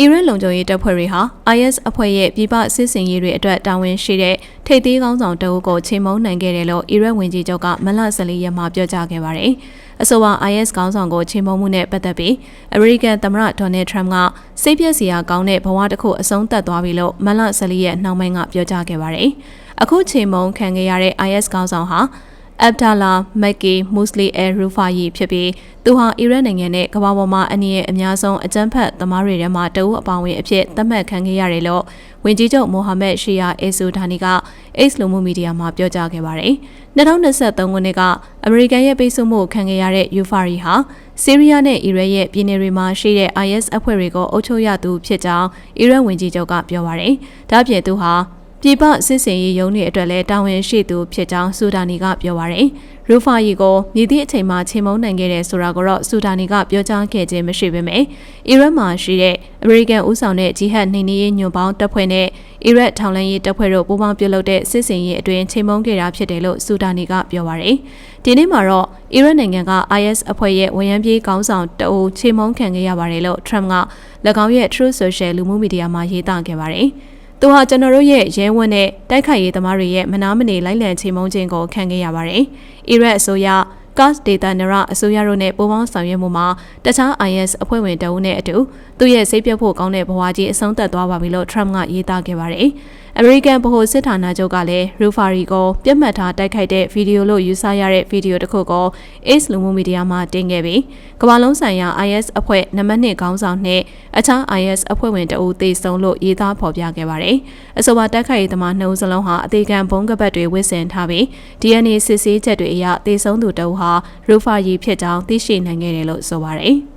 အီရန်လုံခြုံရေးတပ်ဖွဲ့တွေဟာ IS အဖွဲ့ရဲ့ပြည်ပစစ်စင်ရေးတွေအတွက်တာဝန်ရှိတဲ့ထိပ်သီးခေါင်းဆောင်တအုပ်ကိုချိန်မုံနိုင်ခဲ့တယ်လို့အီရန်ဝန်ကြီးချုပ်ကမလ14ရက်မှာပြောကြားခဲ့ပါတယ်။အဆိုပါ IS ခေါင်းဆောင်ကိုချိန်မုံမှုနဲ့ပတ်သက်ပြီးအမေရိကန်သမ္မတဒေါ်နယ်ထရမ့်ကစိတ်ပြည့်စရာကောင်းတဲ့ဘဝတစ်ခုအဆုံးသတ်သွားပြီလို့မလ14ရက်နှောင်းပိုင်းကပြောကြားခဲ့ပါတယ်။အခုချိန်မုံခံခဲ့ရတဲ့ IS ခေါင်းဆောင်ဟာ အဗ်ဒါလာမက်ကီမူစလီအယ်ရူဖာယီဖြစ်ပြီးသူဟာအီရတ်နိုင်ငံနဲ့ကမ္ဘာပေါ်မှာအနည်းရဲ့အများဆုံးအကြမ်းဖက်သမားတွေထဲမှာတအုပ်အပောင်ဝင်အဖြစ်သတ်မှတ်ခံခဲ့ရတယ်လို့ဝန်ကြီးချုပ်မိုဟာမက်ရှီယာအေဆူဒါနီက X လူမှုမီဒီယာမှာပြောကြားခဲ့ပါတယ်။2023ခုနှစ်ကအမေရိကန်ရဲ့ပိတ်ဆို့မှုခံခဲ့ရတဲ့ယူဖာရီဟာဆီးရီးယားနဲ့အီရတ်ရဲ့ပြည်နယ်တွေမှာရှိတဲ့ IS အဖွဲ့တွေကိုအုပ်ချုပ်ရသူဖြစ်ကြောင်းအီရတ်ဝန်ကြီးချုပ်ကပြောပါတယ်။ဒါ့အပြင်သူဟာ ပြည်ပစစ်စင်ရေးရုံးတွေအတွက်လည်းတာဝန်ရှိသူဖြစ်ကြောင်းဆူဒာနီကပြောပါရယ်ရူဖာယီကိုမြည်သည့်အချိန်မှာချိန်မုံနိုင်ခဲ့တဲ့ဆိုတာကိုတော့ဆူဒာနီကပြောကြားခဲ့ခြင်းမရှိပေမဲ့အီရတ်မှာရှိတဲ့အမေရိကန်ဦးဆောင်တဲ့ဂျီဟတ်နှိမ်နင်းရေးညွန်ပေါင်းတပ်ဖွဲ့နဲ့အီရတ်ထောင်လှမ်းရေးတပ်ဖွဲ့တို့ပူးပေါင်းပြုလုပ်တဲ့စစ်စင်ရေးအတွင်းချိန်မုံခဲ့တာဖြစ်တယ်လို့ဆူဒာနီကပြောပါရယ်ဒီနေ့မှာတော့အီရတ်နိုင်ငံက IS အဖွဲ့ရဲ့ဝန်ရမ်းပြေးကောင်းဆောင်တအိုချိန်မုံခံခဲ့ရပါတယ်လို့ Trump က၎င်းရဲ့ Truth Social လူမှုမီဒီယာမှာရေးသားခဲ့ပါတယ်။ သူဟာကျွန်တော်တို့ရဲ့ရဲဝတ်နဲ့တိုက်ခိုက်ရေးသမားတွေရဲ့မနာမနေလိုက်လံချိန်မုံခြင်းကိုခံခဲ့ရပါတယ်။အီရတ်အစိုးရ Gas Data Nera အစိုးရတို့နဲ့ပူးပေါင်းဆောင်ရွက်မှုမှာတခြား IS အဖွဲ့ဝင်တအုပ်နဲ့အတူသူရဲ့စိတ်ပြတ်ဖို့ကောင်းတဲ့ဘဝကြီးအဆုံးသတ်သွားပါပြီလို့ Trump ကရေးသားခဲ့ပါတယ်။အမေရိကန်ဗဟိုစစ်ဌာနချုပ်ကလည်းရူဖာရီကိုပြတ်မှတ်ထားတိုက်ခိုက်တဲ့ဗီဒီယိုလို့ယူဆရတဲ့ဗီဒီယိုတစ်ခုကို Ace လူမှုမီဒီယာမှာတင်ခဲ့ပြီးကမ္ဘာလုံးဆိုင်ရာ IS အဖွဲ့နံပါတ်1ခေါင်းဆောင်နဲ့အခြား IS အဖွဲ့ဝင်တအုပ်သေဆုံးလို့ရေးသားဖော်ပြခဲ့ပါတယ်။အဆိုပါတိုက်ခိုက်ရေးသမားနှုတ်စလုံးဟာအသေးခံဘုံကပတ်တွေဝစ်ဆင်ထားပြီး DNA စစ်ဆေးချက်တွေအရသေဆုံးသူတအုပ်ဟာရူဖာရီဖြစ်ကြောင်းသိရှိနိုင်ခဲ့တယ်လို့ဆိုပါတယ်။